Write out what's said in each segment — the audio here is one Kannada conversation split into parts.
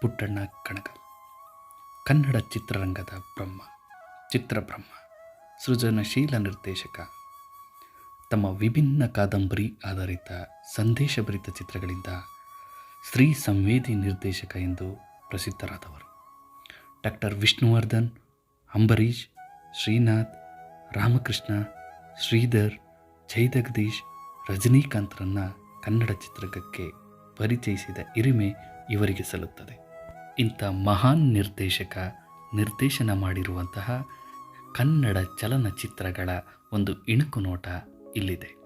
ಪುಟ್ಟಣ್ಣ ಕಣಗಲ್ ಕನ್ನಡ ಚಿತ್ರರಂಗದ ಬ್ರಹ್ಮ ಚಿತ್ರಬ್ರಹ್ಮ ಸೃಜನಶೀಲ ನಿರ್ದೇಶಕ. ತಮ್ಮ ವಿಭಿನ್ನ ಕಾದಂಬರಿ ಆಧಾರಿತ ಸಂದೇಶಭರಿತ ಚಿತ್ರಗಳಿಂದ ಸ್ತ್ರೀ ಸಂವೇದಿ ನಿರ್ದೇಶಕ ಎಂದು ಪ್ರಸಿದ್ಧರಾದವರು. ಡಾಕ್ಟರ್ ವಿಷ್ಣುವರ್ಧನ್, ಅಂಬರೀಷ್, ಶ್ರೀನಾಥ್, ರಾಮಕೃಷ್ಣ, ಶ್ರೀಧರ್, ಜಯಜಗದೀಶ್, ರಜನೀಕಾಂತ್ರನ್ನು ಕನ್ನಡ ಚಿತ್ರರಂಗಕ್ಕೆ ಪರಿಚಯಿಸಿದ ಹಿರಿಮೆ ಇವರಿಗೆ ಸಲ್ಲುತ್ತದೆ. ಇಂಥ ಮಹಾನ್ ನಿರ್ದೇಶಕ ನಿರ್ದೇಶನ ಮಾಡಿರುವಂತಹ ಕನ್ನಡ ಚಲನಚಿತ್ರಗಳ ಒಂದು ಇಣುಕು ನೋಟ ಇಲ್ಲಿದೆ.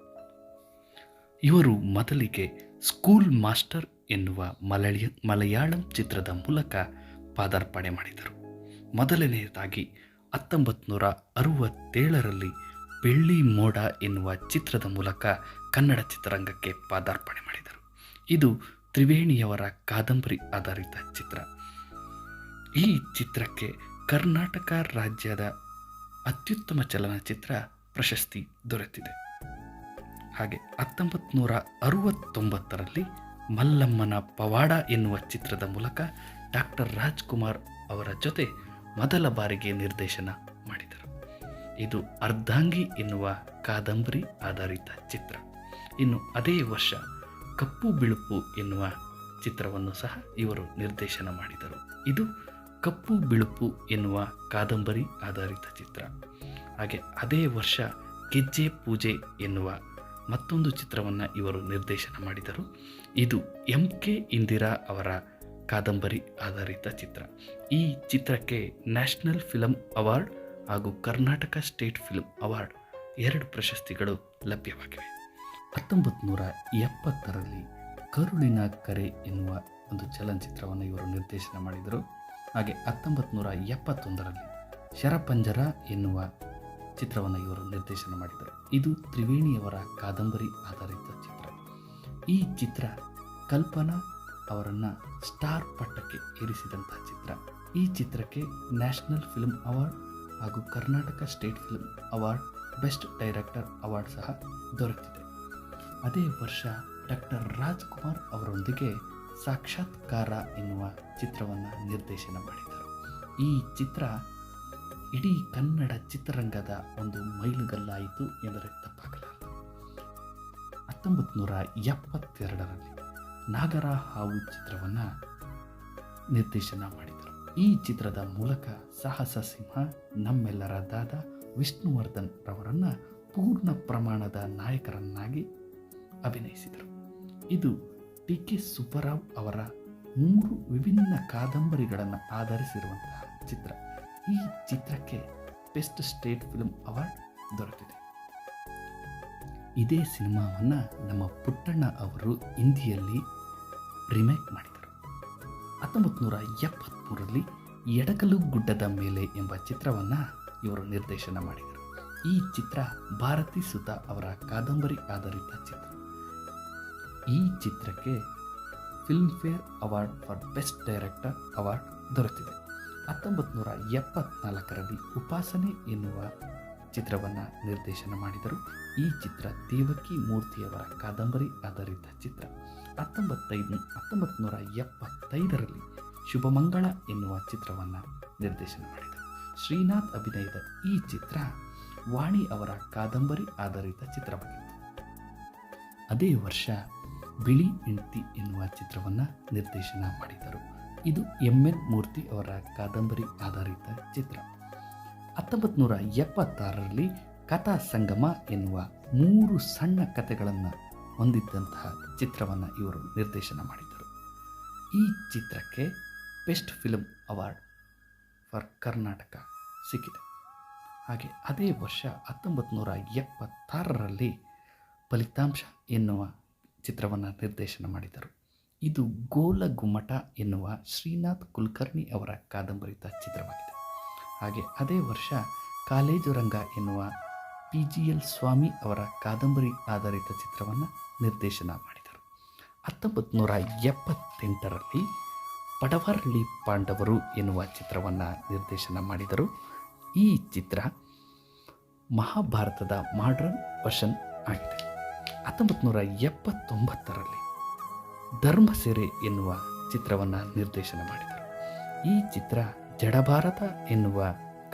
ಇವರು ಮೊದಲಿಗೆ ಸ್ಕೂಲ್ ಮಾಸ್ಟರ್ ಎನ್ನುವ ಮಲಯ ಮಲಯಾಳಂ ಚಿತ್ರದ ಮೂಲಕ ಪಾದಾರ್ಪಣೆ ಮಾಡಿದರು. ಮೊದಲನೆಯದಾಗಿ ಹತ್ತೊಂಬತ್ತು ನೂರ ಅರುವತ್ತೇಳರಲ್ಲಿ ಬೆಳ್ಳಿ ಮೋಡ ಎನ್ನುವ ಚಿತ್ರದ ಮೂಲಕ ಕನ್ನಡ ಚಿತ್ರರಂಗಕ್ಕೆ ಪಾದಾರ್ಪಣೆ ಮಾಡಿದರು. ಇದು ತ್ರಿವೇಣಿಯವರ ಕಾದಂಬರಿ ಆಧಾರಿತ ಚಿತ್ರ. ಈ ಚಿತ್ರಕ್ಕೆ ಕರ್ನಾಟಕ ರಾಜ್ಯದ ಅತ್ಯುತ್ತಮ ಚಲನಚಿತ್ರ ಪ್ರಶಸ್ತಿ ದೊರೆತಿದೆ. ಹಾಗೆ ಹತ್ತೊಂಬತ್ತು ನೂರ ಅರುವತ್ತೊಂಬತ್ತರಲ್ಲಿ ಮಲ್ಲಮ್ಮನ ಪವಾಡ ಎನ್ನುವ ಚಿತ್ರದ ಮೂಲಕ ಡಾಕ್ಟರ್ ರಾಜ್ಕುಮಾರ್ ಅವರ ಜೊತೆ ಮೊದಲ ಬಾರಿಗೆ ನಿರ್ದೇಶನ ಮಾಡಿದರು. ಇದು ಅರ್ಧಾಂಗಿ ಎನ್ನುವ ಕಾದಂಬರಿ ಆಧಾರಿತ ಚಿತ್ರ. ಇನ್ನು ಅದೇ ವರ್ಷ ಕಪ್ಪು ಬಿಳುಪು ಎನ್ನುವ ಚಿತ್ರವನ್ನು ಸಹ ಇವರು ನಿರ್ದೇಶನ ಮಾಡಿದರು. ಇದು ಕಪ್ಪು ಬಿಳುಪು ಎನ್ನುವ ಕಾದಂಬರಿ ಆಧಾರಿತ ಚಿತ್ರ. ಹಾಗೆ ಅದೇ ವರ್ಷ ಗೆಜ್ಜೆ ಪೂಜೆ ಎನ್ನುವ ಮತ್ತೊಂದು ಚಿತ್ರವನ್ನು ಇವರು ನಿರ್ದೇಶನ ಮಾಡಿದರು. ಇದು ಎಂ ಕೆ ಇಂದಿರಾ ಅವರ ಕಾದಂಬರಿ ಆಧಾರಿತ ಚಿತ್ರ. ಈ ಚಿತ್ರಕ್ಕೆ ನ್ಯಾಷನಲ್ ಫಿಲಂ ಅವಾರ್ಡ್ ಹಾಗೂ ಕರ್ನಾಟಕ ಸ್ಟೇಟ್ ಫಿಲ್ಮ್ ಅವಾರ್ಡ್ ಎರಡು ಪ್ರಶಸ್ತಿಗಳು ಲಭ್ಯವಾಗಿವೆ. ಹತ್ತೊಂಬತ್ತು ನೂರ ಎಪ್ಪತ್ತರಲ್ಲಿ ಕರುಳಿನ ಕರೆ ಎನ್ನುವ ಒಂದು ಚಲನಚಿತ್ರವನ್ನು ಇವರು ನಿರ್ದೇಶನ ಮಾಡಿದರು. ಹಾಗೆ ಹತ್ತೊಂಬತ್ತು ನೂರ ಎಪ್ಪತ್ತೊಂದರಲ್ಲಿ ಶರಪಂಜರ ಎನ್ನುವ ಚಿತ್ರವನ್ನು ಇವರು ನಿರ್ದೇಶನ ಮಾಡಿದ್ದಾರೆ. ಇದು ತ್ರಿವೇಣಿಯವರ ಕಾದಂಬರಿ ಆಧಾರಿತ ಚಿತ್ರ. ಈ ಚಿತ್ರ ಕಲ್ಪನಾ ಅವರನ್ನು ಸ್ಟಾರ್ ಪಟ್ಟಕ್ಕೆ ಏರಿಸಿದಂತಹ ಚಿತ್ರ. ಈ ಚಿತ್ರಕ್ಕೆ ನ್ಯಾಷನಲ್ ಫಿಲ್ಮ್ ಅವಾರ್ಡ್ ಹಾಗೂ Karnataka state film award best director award ಸಹ ದೊರೆತಿದೆ. ಅದೇ ವರ್ಷ ಡಾಕ್ಟರ್ ರಾಜ್ಕುಮಾರ್ ಅವರೊಂದಿಗೆ ಸಾಕ್ಷಾತ್ಕಾರ ಎನ್ನುವ ಚಿತ್ರವನ್ನು ನಿರ್ದೇಶನ ಮಾಡಿದರು. ಈ ಚಿತ್ರ ಇಡೀ ಕನ್ನಡ ಚಿತ್ರರಂಗದ ಒಂದು ಮೈಲುಗಲ್ಲಾಯಿತು ಎಂದರೆ ತಪ್ಪಾಗಲಾರದು ಹತ್ತೊಂಬತ್ತು ನೂರ ಎಪ್ಪತ್ತೆರಡರಲ್ಲಿ ನಾಗರ ಹಾವು ಚಿತ್ರವನ್ನು ನಿರ್ದೇಶನ ಮಾಡಿದರು. ಈ ಚಿತ್ರದ ಮೂಲಕ ಸಾಹಸ ಸಿಂಹ, ನಮ್ಮೆಲ್ಲರ ದಾದ ವಿಷ್ಣುವರ್ಧನ್ ರವರನ್ನು ಪೂರ್ಣ ಪ್ರಮಾಣದ ನಾಯಕರನ್ನಾಗಿ ಅಭಿನಯಿಸಿದರು. ಇದು ಟಿ ಕೆ ಸುಬ್ಬರಾವ್ ಅವರ ಮೂರು ವಿಭಿನ್ನ ಕಾದಂಬರಿಗಳನ್ನು ಆಧರಿಸಿರುವಂತಹ ಚಿತ್ರ. ಈ ಚಿತ್ರಕ್ಕೆ ಬೆಸ್ಟ್ ಸ್ಟೇಟ್ ಫಿಲ್ಮ್ ಅವಾರ್ಡ್ ದೊರೆತಿದೆ. ಇದೇ ಸಿನಿಮಾವನ್ನು ನಮ್ಮ ಪುಟ್ಟಣ್ಣ ಅವರು ಹಿಂದಿಯಲ್ಲಿ ರಿಮೇಕ್ ಮಾಡಿದರು. ಹತ್ತೊಂಬತ್ತು ನೂರ ಎಪ್ಪತ್ತ್ಮೂರರಲ್ಲಿ ಎಡಕಲು ಗುಡ್ಡದ ಮೇಲೆ ಎಂಬ ಚಿತ್ರವನ್ನು ಇವರು ನಿರ್ದೇಶನ ಮಾಡಿದರು. ಈ ಚಿತ್ರ ಭಾರತಿ ಸುತ ಅವರ ಕಾದಂಬರಿ ಆಧಾರಿತ ಚಿತ್ರ. ಈ ಚಿತ್ರಕ್ಕೆ Filmfare award for best director award ದೊರೆತಿದೆ. ಹತ್ತೊಂಬತ್ತು ನೂರ ಎಪ್ಪತ್ನಾಲ್ಕರಲ್ಲಿ ಉಪಾಸನೆ ಎನ್ನುವ ಚಿತ್ರವನ್ನು ನಿರ್ದೇಶನ ಮಾಡಿದರು. ಈ ಚಿತ್ರ ದೇವಕಿ ಮೂರ್ತಿಯವರ ಕಾದಂಬರಿ ಆಧಾರಿತ ಚಿತ್ರ. ಹತ್ತೊಂಬತ್ತೈದು ಹತ್ತೊಂಬತ್ತು ನೂರ ಎಪ್ಪತ್ತೈದರಲ್ಲಿ ಶುಭಮಂಗಳ ಎನ್ನುವ ಚಿತ್ರವನ್ನು ನಿರ್ದೇಶನ ಮಾಡಿದರು. ಶ್ರೀನಾಥ್ ಅಭಿನಯದ ಈ ಚಿತ್ರ ವಾಣಿ ಅವರ ಕಾದಂಬರಿ ಆಧಾರಿತ ಚಿತ್ರವಾಗಿತ್ತು. ಅದೇ ವರ್ಷ ಬಿಳಿ ಹೆಂಡತಿ ಎನ್ನುವ ಚಿತ್ರವನ್ನು ನಿರ್ದೇಶನ ಮಾಡಿದರು. ಇದು ಎಂ ಎನ್ ಮೂರ್ತಿ ಅವರ ಕಾದಂಬರಿ ಆಧಾರಿತ ಚಿತ್ರ. ಹತ್ತೊಂಬತ್ತು ನೂರ ಎಪ್ಪತ್ತಾರರಲ್ಲಿ ಕಥಾ ಸಂಗಮ ಎನ್ನುವ ಮೂರು ಸಣ್ಣ ಕಥೆಗಳನ್ನು ಹೊಂದಿದ್ದಂತಹ ಚಿತ್ರವನ್ನು ಇವರು ನಿರ್ದೇಶನ ಮಾಡಿದರು. ಈ ಚಿತ್ರಕ್ಕೆ best film award for Karnataka ಸಿಕ್ಕಿದೆ. ಹಾಗೆ ಅದೇ ವರ್ಷ ಹತ್ತೊಂಬತ್ತು ನೂರ ಎಪ್ಪತ್ತಾರರಲ್ಲಿ ಫಲಿತಾಂಶ ಎನ್ನುವ ಚಿತ್ರವನ್ನು ನಿರ್ದೇಶನ ಮಾಡಿದರು. ಇದು ಗೋಲ ಗುಮ್ಮಟ ಎನ್ನುವ ಶ್ರೀನಾಥ್ ಕುಲಕರ್ಣಿ ಅವರ ಕಾದಂಬರಿತ ಚಿತ್ರವಾಗಿದೆ. ಹಾಗೆ ಅದೇ ವರ್ಷ ಕಾಲೇಜು ರಂಗ ಎನ್ನುವ ಪಿ ಜಿ ಎಲ್ ಸ್ವಾಮಿ ಅವರ ಕಾದಂಬರಿ ಆಧಾರಿತ ಚಿತ್ರವನ್ನು ನಿರ್ದೇಶನ ಮಾಡಿದರು. ಹತ್ತೊಂಬತ್ತು ನೂರ ಎಪ್ಪತ್ತೆಂಟರಲ್ಲಿ ಪಡವರ್ಲಿ ಪಾಂಡವರು ಎನ್ನುವ ಚಿತ್ರವನ್ನು ನಿರ್ದೇಶನ ಮಾಡಿದರು. ಈ ಚಿತ್ರ ಮಹಾಭಾರತದ ಮಾಡ್ರನ್ ವರ್ಷನ್ ಆಗಿದೆ. ಹತ್ತೊಂಬತ್ತು ನೂರ ಎಪ್ಪತ್ತೊಂಬತ್ತರಲ್ಲಿ ಧರ್ಮಸೆರೆ ಎನ್ನುವ ಚಿತ್ರವನ್ನು ನಿರ್ದೇಶನ ಮಾಡಿದರು. ಈ ಚಿತ್ರ ಜಡಭಾರತ ಎನ್ನುವ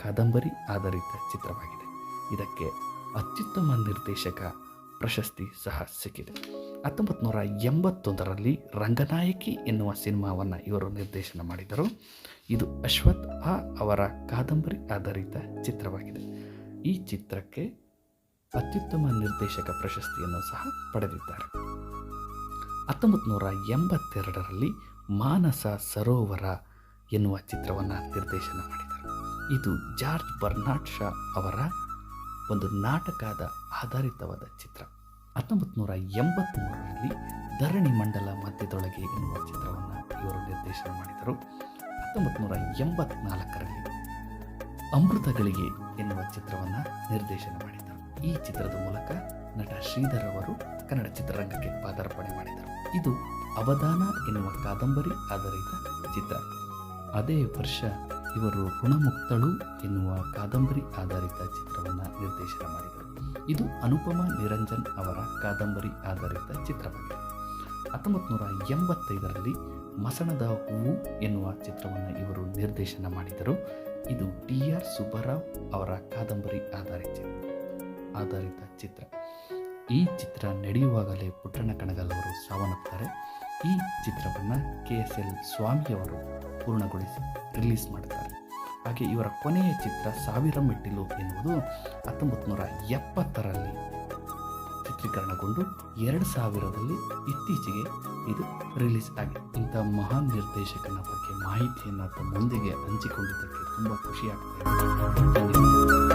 ಕಾದಂಬರಿ ಆಧಾರಿತ ಚಿತ್ರವಾಗಿದೆ. ಇದಕ್ಕೆ ಅತ್ಯುತ್ತಮ ನಿರ್ದೇಶಕ ಪ್ರಶಸ್ತಿ ಸಹ ಸಿಕ್ಕಿದೆ. ಹತ್ತೊಂಬತ್ತು ನೂರ ಎಂಬತ್ತೊಂದರಲ್ಲಿ ರಂಗನಾಯಕಿ ಎನ್ನುವ ಸಿನಿಮಾವನ್ನು ಇವರು ನಿರ್ದೇಶನ ಮಾಡಿದರು. ಇದು ಅಶ್ವಥ್ ಆ ಅವರ ಕಾದಂಬರಿ ಆಧಾರಿತ ಚಿತ್ರವಾಗಿದೆ. ಈ ಚಿತ್ರಕ್ಕೆ ಅತ್ಯುತ್ತಮ ನಿರ್ದೇಶಕ ಪ್ರಶಸ್ತಿಯನ್ನು ಸಹ ಪಡೆದಿದ್ದಾರೆ. ಹತ್ತೊಂಬತ್ತು ನೂರ ಎಂಬತ್ತೆರಡರಲ್ಲಿ ಮಾನಸ ಸರೋವರ ಎನ್ನುವ ಚಿತ್ರವನ್ನು ನಿರ್ದೇಶನ ಮಾಡಿದರು ಇದು ಜಾರ್ಜ್ ಬರ್ನಾಡ್ ಶಾ ಅವರ ಒಂದು ನಾಟಕದ ಆಧಾರಿತವಾದ ಚಿತ್ರ. ಹತ್ತೊಂಬತ್ತು ನೂರ ಎಂಬತ್ತ್ಮೂರರಲ್ಲಿ ಧರಣಿ ಮಂಡಲ ಮಧ್ಯದೊಳಗೆ ಎನ್ನುವ ಚಿತ್ರವನ್ನು ಇವರು ನಿರ್ದೇಶನ ಮಾಡಿದರು. ಹತ್ತೊಂಬತ್ತು ನೂರ ಎಂಬತ್ನಾಲ್ಕರಲ್ಲಿ ಅಮೃತಗಳಿಗೆ ಎನ್ನುವ ಚಿತ್ರವನ್ನು ನಿರ್ದೇಶನ ಮಾಡಿದರು ಈ ಚಿತ್ರದ ಮೂಲಕ ನಟ ಶ್ರೀಧರ್ ಅವರು ಕನ್ನಡ ಚಿತ್ರರಂಗಕ್ಕೆ ಪಾದಾರ್ಪಣೆ ಮಾಡಿದರು. ಇದು ಅವಧಾನ ಎನ್ನುವ ಕಾದಂಬರಿ ಆಧಾರಿತ ಚಿತ್ರ. ಅದೇ ವರ್ಷ ಇವರು ಋಣಮುಕ್ತಳು ಎನ್ನುವ ಕಾದಂಬರಿ ಆಧಾರಿತ ಚಿತ್ರವನ್ನು ನಿರ್ದೇಶನ ಮಾಡಿದರು. ಇದು ಅನುಪಮ ನಿರಂಜನ್ ಅವರ ಕಾದಂಬರಿ ಆಧಾರಿತ ಚಿತ್ರವಾಗಿದೆ. ಹತ್ತೊಂಬತ್ತು ನೂರ ಎಂಬತ್ತೈದರಲ್ಲಿ ಮಸಣದ ಹೂವು ಎನ್ನುವ ಚಿತ್ರವನ್ನು ಇವರು ನಿರ್ದೇಶನ ಮಾಡಿದರು. ಇದು ಟಿ ಆರ್ ಸುಬ್ಬರಾವ್ ಅವರ ಕಾದಂಬರಿ ಆಧಾರಿತ ಆಧಾರಿತ ಚಿತ್ರ. ಈ ಚಿತ್ರ ನಡೆಯುವಾಗಲೇ ಪುಟ್ಟಣ್ಣ ಅವರು ಸಾವನ್ನಪ್ತಾರೆ. ಈ ಚಿತ್ರವನ್ನು ಕೆ ಎಸ್ ಎಲ್ ಸ್ವಾಮಿಯವರು ಪೂರ್ಣಗೊಳಿಸಿ ರಿಲೀಸ್ ಮಾಡ್ತಾರೆ. ಹಾಗೆ ಇವರ ಕೊನೆಯ ಚಿತ್ರ ಸಾವಿರ ಮೆಟ್ಟಿಲು ಎನ್ನುವುದು ಹತ್ತೊಂಬತ್ತು ನೂರ ಎಪ್ಪತ್ತರಲ್ಲಿ ಚಿತ್ರೀಕರಣಗೊಂಡು ಎರಡು ಸಾವಿರದಲ್ಲಿ ಇತ್ತೀಚೆಗೆ ಇದು ರಿಲೀಸ್ ಆಗಿದೆ. ಇಂಥ ಮಹಾನ್ ನಿರ್ದೇಶಕನ ಬಗ್ಗೆ ಮಾಹಿತಿಯನ್ನು ತಮ್ಮೊಂದಿಗೆ ಹಂಚಿಕೊಂಡಿದ್ದಕ್ಕೆ ತುಂಬ ಖುಷಿ ಆಗ್ತಾ ಇದೆ. ಧನ್ಯವಾದ